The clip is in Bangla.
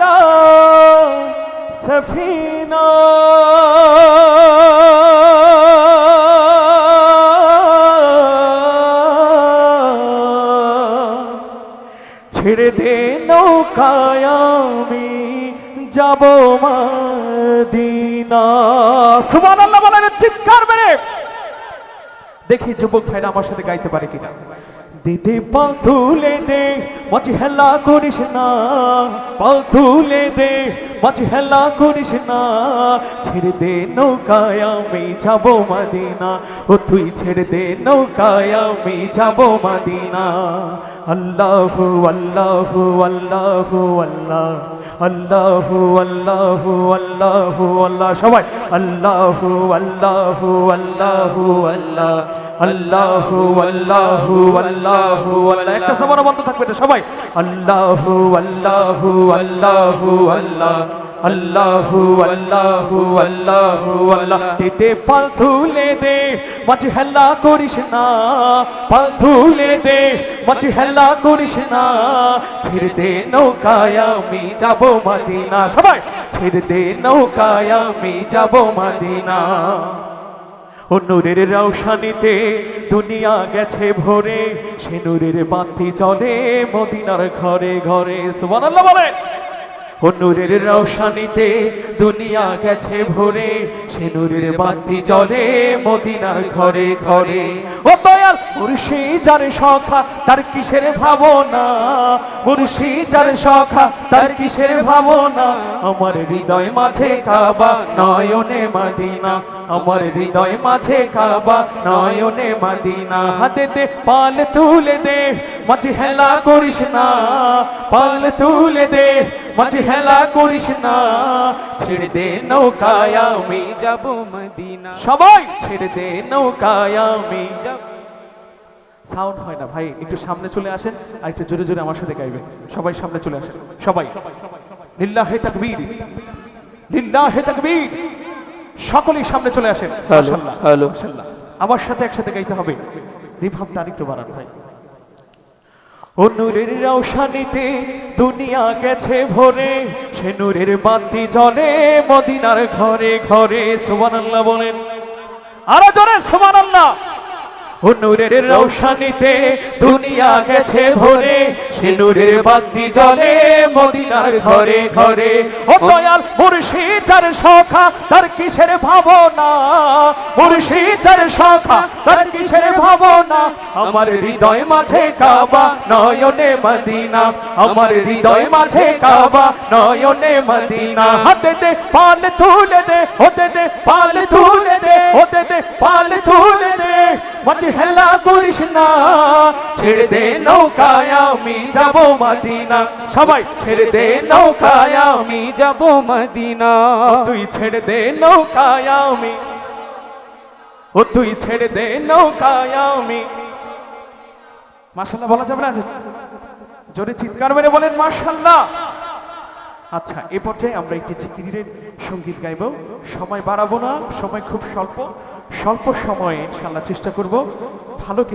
না, সফিনা। ছেড়ে দে নৌকায়, আমি যাব মদিনা। সুবহানাল্লাহ বলেন, চিৎকার মেরে। দেখি যুবক ভাইরা আমার সাথে গাইতে পারে কিনা। দিদি পাল তুলে দে মাঝি হেলা করিস না পাল তুলে দে মাঝি হেলা করিস না। ছেড়ে দে নৌকায় আমি যাব মাদিনা, ও তুই ছেড়ে দে নৌকায় আমি যাব মাদিনা। আল্লাহ আল্লাহ আল্লাহ আল্লাহ। আল্লাহু আল্লাহু আল্লাহু আল্লাহ, সবাই আল্লাহু আল্লাহু আল্লাহু আল্লাহ, আল্লাহু আল্লাহু আল্লাহু আল্লাহ, একটা সবার বন্ধ থাকবে সবাই আল্লাহু আল্লাহু আল্লাহু আল্লাহ। আল্লাহ আল্লাহ আল্লাহ আল্লাহ। দিতে পাল তুলে দে, মাঝে হেলা করিস না। পাল তুলে দে, মাঝে হেলা করিস না। ছেড়ে দে নৌকায় আমি যাব মদিনা। সবাই, ছেড়ে দে নৌকায় আমি যাব মদিনা। ও নূরের রৌশানিতে দুনিয়া গেছে ভরে, সে নূরের বাতি চলে মদিনার ঘরে ঘরে। সুবহানাল্লাহ বলে নূরের রৌশানিতে দুনিয়া গেছে ভরে সে নূরের বাতি চলে মদিনার ঘরে ঘরে। ও দয়াল মুর্শি যার সখা তার কিসের ভাবনা? মুর্শি যার সখা তার কিসের ভাবনা? আমার হৃদয় মাঝে কাবা নয়নে মদিনা। আমার হৃদয় মাঝে কাবা নয়নে মদিনা। হাতে দে পাল তুলে দে মাঝে হেলা করিস না। পাল তুলে দে মাঝে হেলা করিস না। ছেড়ে দে নৌকায় আমি যাব মদিনা। সবাই! ছেড়ে দে নৌকায় আমি যাব সাউন্ড হয় না ভাই। একটু সামনে চলে আসেন আর একটু জোরে জোরে আমার সাথে গাইবেন। সবাই সামনে চলে আসেন। সবাই। লিল্লাহে তাকবীর। লিল্লাহে তাকবীর। সকলেই সামনে চলে আসেন। হ্যালো। আমার সাথে একসাথে গাইতে হবে। রিভাবটা আরেকটু বাড়ান ভাই। ও নূরের রৌশানিতে দুনিয়া গেছে ভরে সে নূরের বাতি জ্বলে মদিনার ঘরে ঘরে সুবহানাল্লাহ বলেন। আরও জোরে সুবহানাল্লাহ। ও নূরের রৌশানিতে দুনিয়া গেছে ভরে সে নূরের বাতি জ্বলে মদিনার ঘরে ঘরে। ও দয়াল মুর্শিদ, যার সখা তার কিসের ভাবনা? মুর্শিদ, যার সখা তার কিসের ভাবনা? আমার হৃদয় মাঝে কাবা, নয়নে মদিনা। আমার হৃদয় মাঝে কাবা, নয়নে মদিনা। হাতে পাল তুলে দে, হতে পাল তুলে দে, হতে দে, পাল তুলে মাঝে হেলা করিস না ছেড়ে দে নৌকায় আমি যাব মদিনা। সবাই ছেড়ে দে নৌকায় আমি যাব মদিনা। তুই ছেড়ে দে নৌকায় আমি ও তুই ছেড়ে দে নৌকায় আমি মাশাল্লাহ বলা যাবে না জোরে চিৎকার মেরে বলেন মাশাল্লাহ আচ্ছা এ পর্যায়ে আমরা একটি জিকিরের সংগীত গাইব। সময় বাড়াবো না সময় খুব স্বল্প। স্বল্প সময়ে ইনশাল্লাহ চেষ্টা করব। ভালো কিছু